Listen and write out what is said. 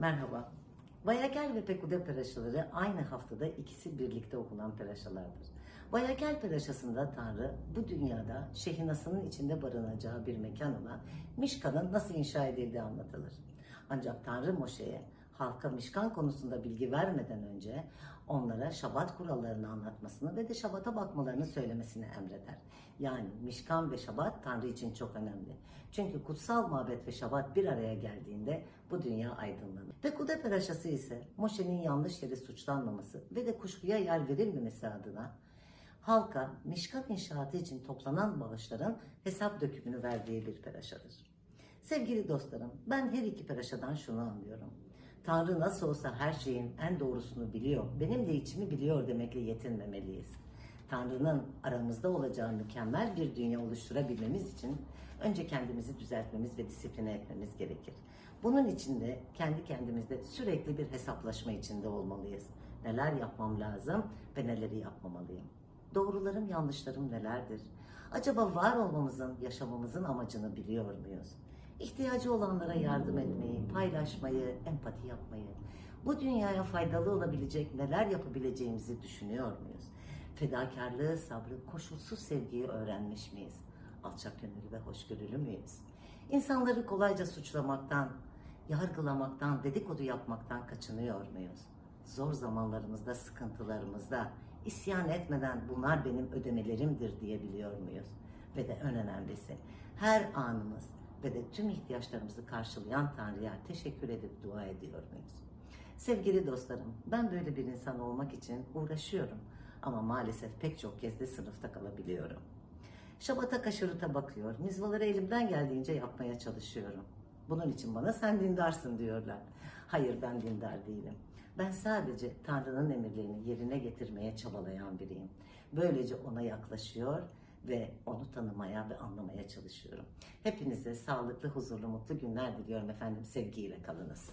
Merhaba. Vayakel ve Pekude peraşaları aynı haftada ikisi birlikte okunan peraşalardır. Vayakel peraşasında Tanrı bu dünyada Şehinası'nın içinde barınacağı bir mekan olan Mişkan'ın nasıl inşa edildiği anlatılır. Ancak Tanrı Moşe'ye halka Mişkan konusunda bilgi vermeden önce onlara Şabat kurallarını anlatmasını ve de Şabat'a bakmalarını söylemesini emreder. Yani Mişkan ve Şabat Tanrı için çok önemli. Çünkü kutsal mabet ve Şabat bir araya geldiğinde bu dünya aydınlanır. Pekude peraşası ise Moşe'nin yanlış yere suçlanmaması ve de kuşkuya yer verilmemesi adına halka Mişkan inşaatı için toplanan bağışların hesap dökümünü verdiği bir peraşadır. Sevgili dostlarım, ben her iki peraşadan şunu anlıyorum. Tanrı nasıl olsa her şeyin en doğrusunu biliyor, benim de içimi biliyor demekle yetinmemeliyiz. Tanrı'nın aramızda olacağı mükemmel bir dünya oluşturabilmemiz için önce kendimizi düzeltmemiz ve disipline etmemiz gerekir. Bunun için de kendi kendimizde sürekli bir hesaplaşma içinde olmalıyız. Neler yapmam lazım ve neleri yapmamalıyım? Doğrularım, yanlışlarım nelerdir? Acaba var olmamızın, yaşamamızın amacını biliyor muyuz? İhtiyacı olanlara yardım etmeyi, paylaşmayı, empati yapmayı, bu dünyaya faydalı olabilecek neler yapabileceğimizi düşünüyor muyuz? Fedakarlığı, sabrı, koşulsuz sevgiyi öğrenmiş miyiz? Alçak gönüllü ve hoşgörülü müyüz? İnsanları kolayca suçlamaktan, yargılamaktan, dedikodu yapmaktan kaçınıyor muyuz? Zor zamanlarımızda, sıkıntılarımızda isyan etmeden bunlar benim ödemelerimdir diyebiliyor muyuz? Ve de en önemlisi her anımız ve de tüm ihtiyaçlarımızı karşılayan Tanrı'ya teşekkür edip dua ediyor muyuz? Sevgili dostlarım, ben böyle bir insan olmak için uğraşıyorum ama maalesef pek çok kez de sınıfta kalabiliyorum. Şabata kaşırıta bakıyor, mizvaları elimden geldiğince yapmaya çalışıyorum. Bunun için bana sen dindarsın diyorlar. Hayır ben dindar değilim. Ben sadece Tanrı'nın emirlerini yerine getirmeye çabalayan biriyim. Böylece ona yaklaşıyor ve onu tanımaya ve anlamaya çalışıyorum. Hepinize sağlıklı, huzurlu, mutlu günler diliyorum efendim. Sevgiyle kalınız.